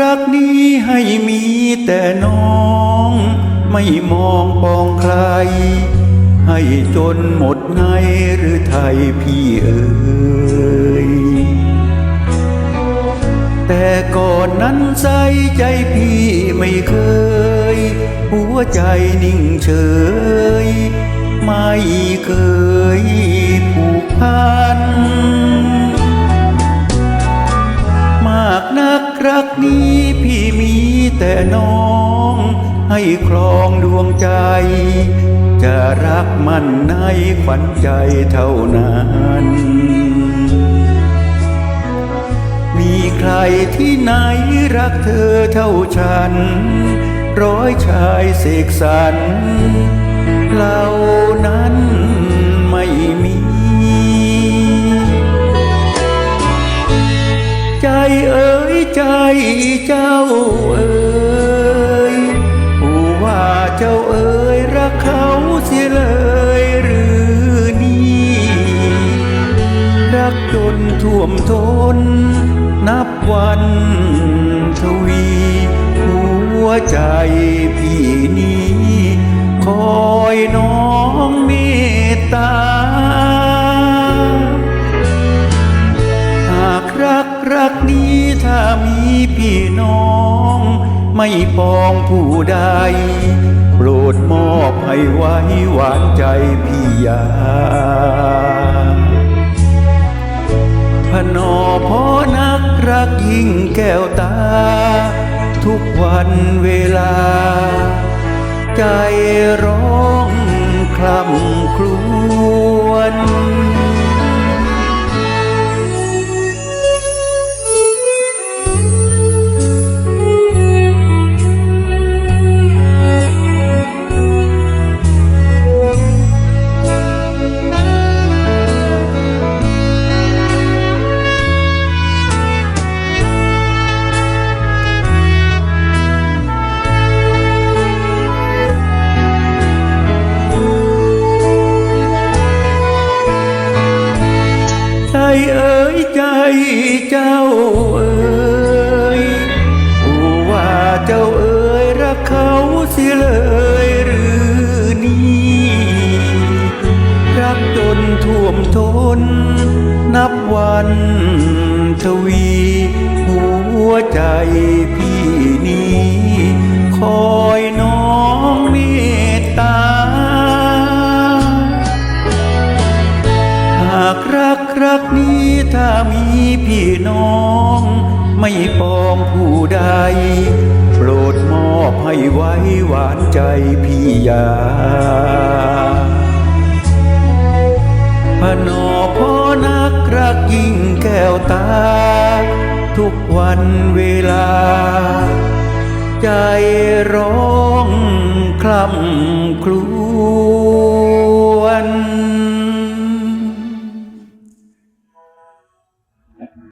รักนี้ให้มีแต่น้อง ไม่มองปองใคร ให้จนหมดในหรือไทยพี่เอ๋ยแต่ก่อนนั้นใจใจพี่ไม่เคย หัวใจนิ่งเฉย ไม่เคย รักนี้พี่มีแต่น้อง ให้ครองดวงใจ จะรักมันในขวัญใจเท่านั้น มีใครที่ไหนรักเธอเท่าฉัน ร้อยชายเสกสรร ใจเจ้าเอ๋ยผู้ว่าเจ้าเอ๋ยรักเขาเสียเลยหรือนี่รักจนท่วมทนนับวันทวี หัวใจพี่นี้ นี้ถ้ามีพี่น้อง ไม่ปองผู้ใด โปรดมอบให้ไว้หวานใจพี่ยาพนอพอนักรักยิ่งแก้วตา ทุกวันเวลา ใจร้ เอ๋ยใจเจ้าเอ๋ยผู้ว่าเจ้าเอ๋ยรักเขาเสียเลยหรือนี่รักจนท่วมทนนับวันทวี หัวใจพี่ ถ้ามีพี่น้อง ไม่ปองผู้ใด โปรดมอบให้ไว้หวานใจพี่ยาพนอพอนักรักยิ่งแก้วตา ทุกวันเวลา ใจร้องคลำครว